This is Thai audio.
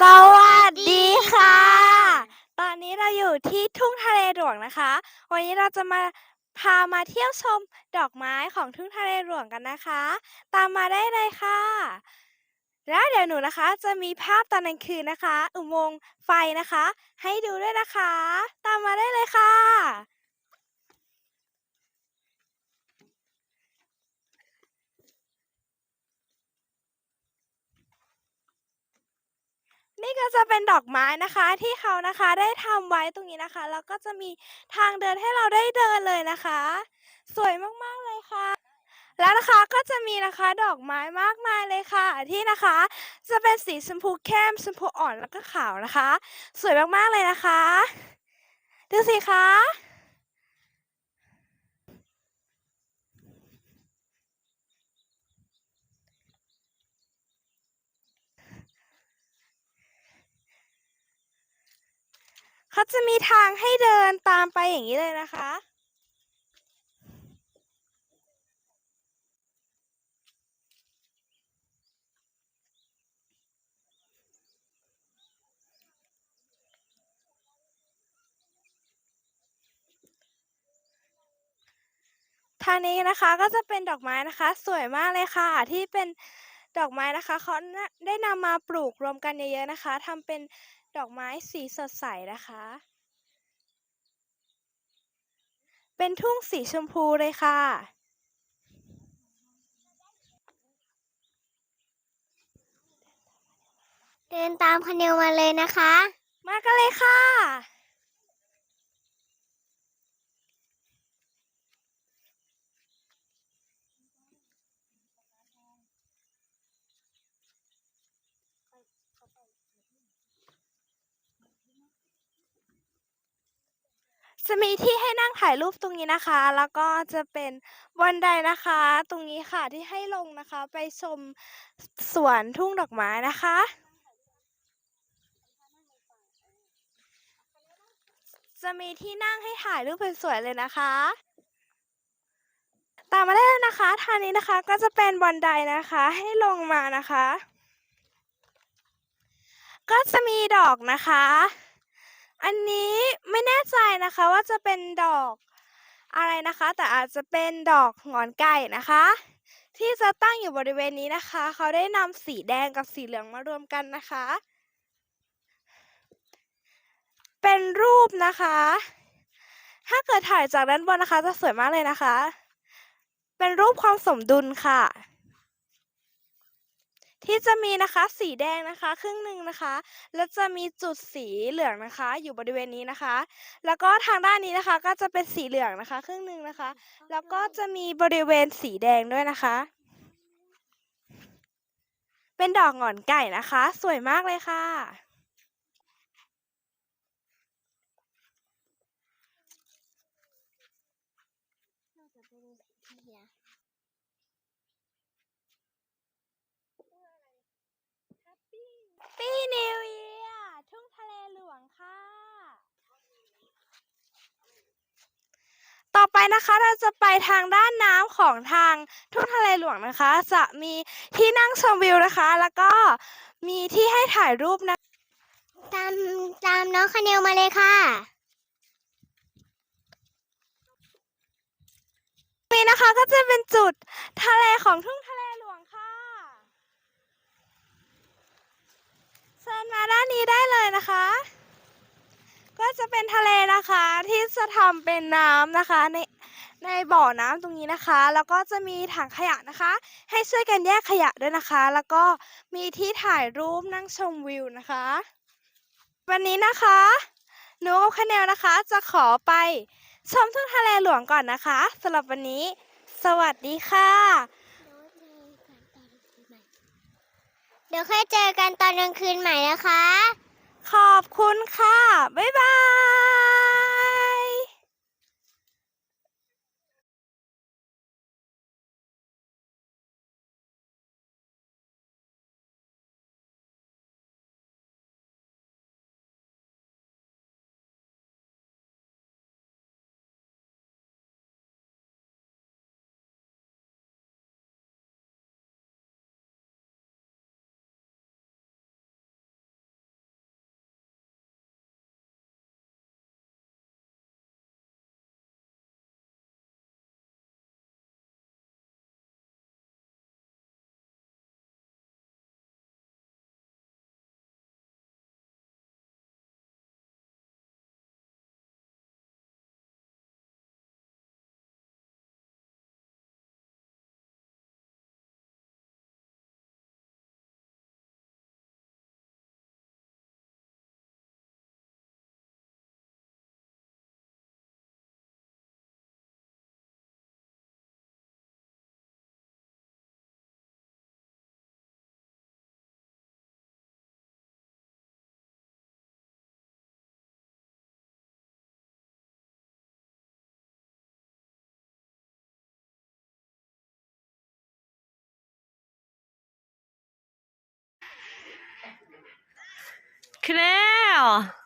สวัสดีค่ะ ตอนนี้เราอยู่ที่ทุ่งทะเลหลวงนะคะ วันนี้เราจะมาพามาเที่ยวชมดอกไม้ของทุ่งทะเลหลวงกันนะคะ ตามมาได้เลยค่ะ แล้วเดี๋ยวหนูนะคะจะมีภาพตอนกลางคืนนะคะ อุโมงค์ไฟนะคะ ให้ดูด้วยนะคะ ตามมาได้เลยค่ะ ก็จะเป็นดอกไม้นะคะที่เขานะคะได้ทำไว้ตรงนี้นะคะ แล้วก็จะมีทางเดินให้เราได้เดินเลยนะคะ สวยมากๆเลยค่ะ แล้วนะคะก็จะมีนะคะดอกไม้มากมายเลยค่ะ ที่นะคะ จะเป็นสีชมพูเข้มชมพูอ่อนแล้วก็ขาวนะคะ สวยมากๆเลยนะคะ ดูสิคะ เขาจะมีทางให้เดินตามไปอย่างนี้เลยนะคะ ทางนี้นะคะก็จะเป็นดอกไม้นะคะ สวยมากเลยค่ะที่เป็น ดอกไม้นะคะเขาน่ะได้นำมาปลูกรวมกันเยอะๆนะคะทำเป็นดอกไม้สีสดใสนะคะ เป็นทุ่งสีชมพูเลยค่ะ เดินตามคาเนลมาเลยนะคะ มากันเลยค่ะ จะมีที่ให้นั่งถ่ายรูปตรงนี้นะคะ แล้วก็จะเป็นบันไดนะคะ ตรงนี้ค่ะที่ให้ลงนะคะ ไปชมสวนทุ่งดอกไม้นะคะ จะมีที่นั่งให้ถ่ายรูปสวยๆเลยนะคะ ตามมาได้เลยนะคะทางนี้นะคะก็จะเป็นบันไดนะคะ ให้ลงมานะคะ ก็จะมีดอกนะคะ อันนี้ไม่แน่ใจนะคะว่าจะเป็นดอกอะไรนะคะ แต่อาจจะเป็นดอกหงอนไก่นะคะ ที่จะตั้งอยู่บริเวณนี้นะคะ เขาได้นำสีแดงกับสีเหลืองมารวมกันนะคะ เป็นรูปนะคะ ถ้าเกิดถ่ายจากด้านบนนะคะ จะสวยมากเลยนะคะ เป็นรูปความสมดุลค่ะ ที่จะมีนะคะสีแดงนะคะ ครึ่งหนึ่งนะคะ แล้วจะมีจุดสีเหลืองนะคะ อยู่บริเวณนี้นะคะ แล้วก็ทางด้านนี้นะคะก็จะเป็นสีเหลืองนะคะ ครึ่งหนึ่งนะคะ แล้วก็จะมีบริเวณสีแดงด้วยนะคะ เป็นดอกหงอนไก่นะคะ สวยมากเลยค่ะ ปีนิวเยียทุ่งทะเลหลวงค่ะ ต่อไปนะคะเราจะไปทางด้านน้ำของทางทุ่งทะเลหลวงนะคะ จะมีที่นั่งชมวิวนะคะ แล้วก็มีที่ให้ถ่ายรูปนะ ตามตามน้องคาเนลมาเลยค่ะ นี่นะคะก็จะเป็นจุดทะเลของทุ่งทะเลหลวงค่ะเชิญ มาด้านนี้ได้เลยนะคะ ก็จะเป็นทะเลนะคะ ที่จะทำเป็นน้ำนะคะในในบ่อน้ำตรงนี้นะคะ แล้วก็จะมีถังขยะนะคะ ให้ช่วยกันแยกขยะด้วยนะคะ แล้วก็มีที่ถ่ายรูปนั่งชมวิวนะคะ วันนี้นะคะ หนูกับคะแนนนะคะ จะขอไปชมทุ่งทะเลหลวงก่อนนะคะสำหรับวันนี้ สวัสดีค่ะ เดี๋ยวค่อยเจอกันตอนกลางคืนใหม่นะคะ ขึ้นแล้ว